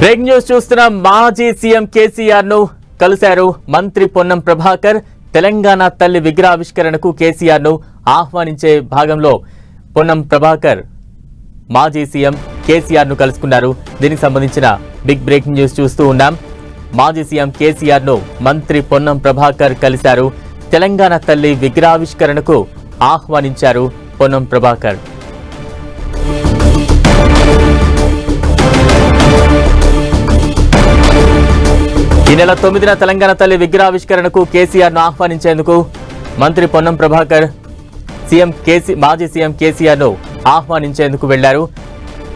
Break news చూస్తున్న మాజీ CM కేసీఆర్ను కలిశారు మంత్రి పొన్నం ప్రభాకర్. తెలంగాణ తల్లి విగ్రహావిష్కరణకు కేసీఆర్ను ఆహ్వానించే భాగంలో పొన్నం ప్రభాకర్ మాజీ సీఎం కేసీఆర్ను కలుసుకున్నారు. దీనికి సంబంధించిన బిగ్ బ్రేకింగ్ న్యూస్ చూస్తూ ఉన్నాం. మాజీ సీఎం కేసీఆర్ను మంత్రి పొన్నం ప్రభాకర్ కలిశారు. తెలంగాణ తల్లి విగ్రహావిష్కరణకు ఆహ్వానించారు పొన్నం ప్రభాకర్. నెల తొమ్మిదిన తెలంగాణ తల్లి విగ్రహావిష్కరణకు కేసీఆర్ను ఆహ్వానించేందుకు మంత్రి పొన్నం ప్రభాకర్ సీఎం కేసీ మాజీ సీఎం కేసీఆర్ను ఆహ్వానించేందుకు వెళ్ళారు.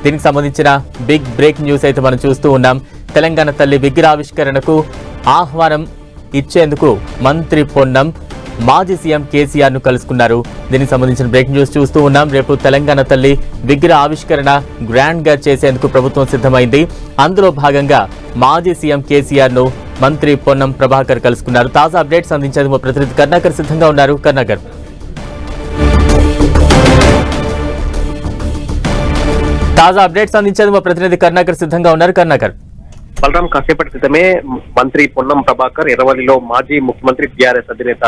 దీనికి సంబంధించిన బిగ్ బ్రేక్ న్యూస్ అయితే మనం చూస్తూ ఉన్నాం. తెలంగాణ తల్లి విగ్రహావిష్కరణకు ఆహ్వానం ఇచ్చేందుకు మంత్రి పొన్నం మాజీ సీఎం కేసీఆర్ను కలుసుకున్నారు. దీనికి సంబంధించిన బ్రేక్ న్యూస్ చూస్తూ ఉన్నాం. రేపు తెలంగాణ తల్లి విగ్రహ ఆవిష్కరణ గ్రాండ్గా చేసేందుకు ప్రభుత్వం సిద్ధమైంది. అందులో భాగంగా మాజీ సీఎం కేసీఆర్ను మంత్రి పొన్నం ప్రభాకర్ కలుసుకున్నారు. తాజా అప్డేట్స్ అందించేందుకు మా ప్రతినిధి కర్ణాకర్ సిద్ధంగా ఉన్నారు. కర్ణాకర్. తాజా అప్డేట్స్ అందించేందుకు మా ప్రతినిధి కర్ణాకర్ సిద్ధంగా ఉన్నారు. కర్ణాకర్. బలరాం కాసేపటి క్రితమే మంత్రి పొన్నం ప్రభాకర్ ఎర్రవల్లిలో మాజీ ముఖ్యమంత్రి టీఆర్ఎస్ అధినేత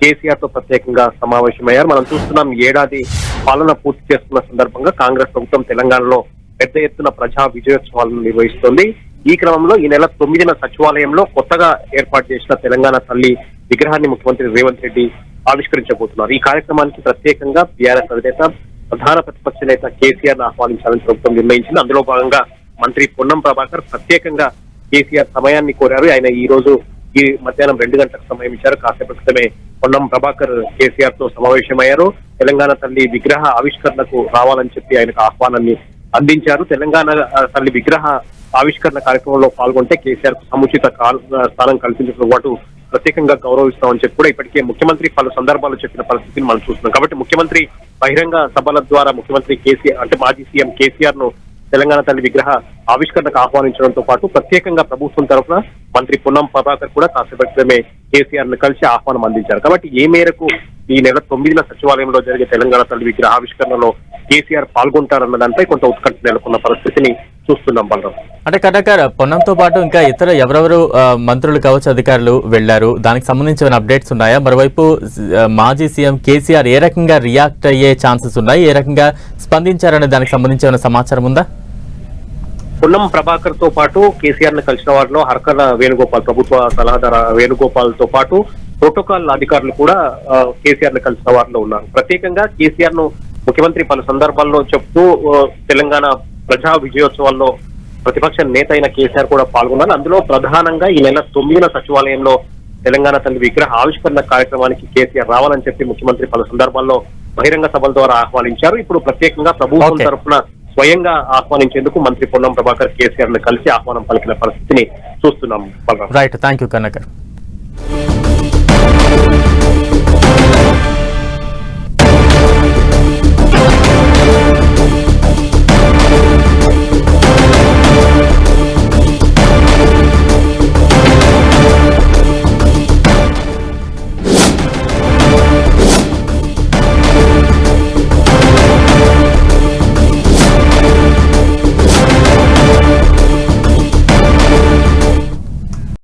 కేసీఆర్తో ప్రత్యేకంగా సమావేశమయ్యారు. మనం చూస్తున్నాం ఏడాది పాలన పూర్తి చేస్తున్న సందర్భంగా కాంగ్రెస్ ప్రభుత్వం తెలంగాణలో పెద్ద ఎత్తున ప్రజా విజయోత్సవాలను నిర్వహిస్తోంది. ఈ క్రమంలో ఈ నెల తొమ్మిదిన సచివాలయంలో కొత్తగా ఏర్పాటు చేసిన తెలంగాణ తల్లి విగ్రహాన్ని ముఖ్యమంత్రి రేవంత్ రెడ్డి ఆవిష్కరించబోతున్నారు. ఈ కార్యక్రమానికి ప్రత్యేకంగా బీఆర్ఎస్ అధినేత ప్రధాన ప్రతిపక్ష నేత కేసీఆర్ ఆహ్వానించాలని ప్రభుత్వం నిర్ణయించింది. అందులో భాగంగా మంత్రి పొన్నం ప్రభాకర్ ప్రత్యేకంగా కేసీఆర్ సమయాన్ని కోరారు. ఆయన ఈ రోజు ఈ మధ్యాహ్నం రెండు గంటలకు సమయం ఇచ్చారు. కాసేపటి క్రితమే పొన్నం ప్రభాకర్ కేసీఆర్తో సమావేశమయ్యారు. తెలంగాణ తల్లి విగ్రహ ఆవిష్కరణకు రావాలని చెప్పి ఆయనకు ఆహ్వానాన్ని అందించారు. తెలంగాణ తల్లి విగ్రహ ఆవిష్కరణ కార్యక్రమంలో పాల్గొంటే కేసీఆర్కు సముచిత స్థానం కల్పించడంతో పాటు ప్రత్యేకంగా గౌరవిస్తామని చెప్పి కూడా ఇప్పటికే ముఖ్యమంత్రి పలు సందర్భాలు చెప్పిన పరిస్థితిని మనం చూస్తున్నాం. కాబట్టి ముఖ్యమంత్రి బహిరంగ సభల ద్వారా ముఖ్యమంత్రి కేసీఆర్ అంటే మాజీ సీఎం కేసీఆర్ను తెలంగాణ తల్లి విగ్రహ ఆవిష్కరణకు ఆహ్వానించడంతో పాటు ప్రత్యేకంగా ప్రభుత్వం తరఫున మంత్రి పొన్నం ప్రభాకర్ కూడా కాసేపటి క్రితమే కేసీఆర్ను కలిసి ఆహ్వానం అందించారు. కాబట్టి ఏ మేరకు ఈ నెల తొమ్మిదిన సచివాలయంలో జరిగే తెలంగాణ తల్లి విగ్రహ ఆవిష్కరణలో కేసీఆర్ పాల్గొంటారన్న దానిపై కొంత ఉత్కంఠ నెలకొన్న పరిస్థితిని చూస్తున్నాం బలరాం. అంటే కర్ణాకర్ పొన్నంతో పాటు ఇంకా ఇతర ఎవరెవరు మంత్రులు కావచ్చు అధికారులు వెళ్ళారు దానికి సంబంధించిన అప్డేట్స్ ఉన్నాయా? మరోవైపు మాజీ సీఎం కేసీఆర్ ఏ రకంగా రియాక్ట్ అయ్యే ఛాన్సెస్ ఉన్నాయి? ఏ రకంగా స్పందించారనే దానికి సంబంధించిన సమాచారం ఉందా? పొన్నం ప్రభాకర్తో పాటు కేసీఆర్ను కలిసిన వారిలో హర్కల వేణుగోపాల్ ప్రభుత్వ సలహాదారు వేణుగోపాల్తో పాటు ప్రోటోకాల్ అధికారులు కూడా కేసీఆర్ను కలిసిన వారిలో ఉన్నారు. ప్రత్యేకంగా కేసీఆర్ను ముఖ్యమంత్రి పలు సందర్భాల్లో చెప్తూ తెలంగాణ ప్రజా విజయోత్సవాల్లో ప్రతిపక్ష నేత అయిన కేసీఆర్ కూడా పాల్గొన్నారు. అందులో ప్రధానంగా ఈ నెల తొమ్మిదిన సచివాలయంలో తెలంగాణ తల్లి విగ్రహ ఆవిష్కరణ కార్యక్రమానికి కేసీఆర్ రావాలని చెప్పి ముఖ్యమంత్రి పలు సందర్భాల్లో బహిరంగ సభల ద్వారా ఆహ్వానించారు. ఇప్పుడు ప్రత్యేకంగా ప్రభుత్వం. తరఫున స్వయంగా ఆహ్వానించేందుకు మంత్రి పొన్నం ప్రభాకర్ కేసీఆర్ను కలిసి ఆహ్వానం పలికిన పరిస్థితిని చూస్తున్నాం. రైట్. Thank you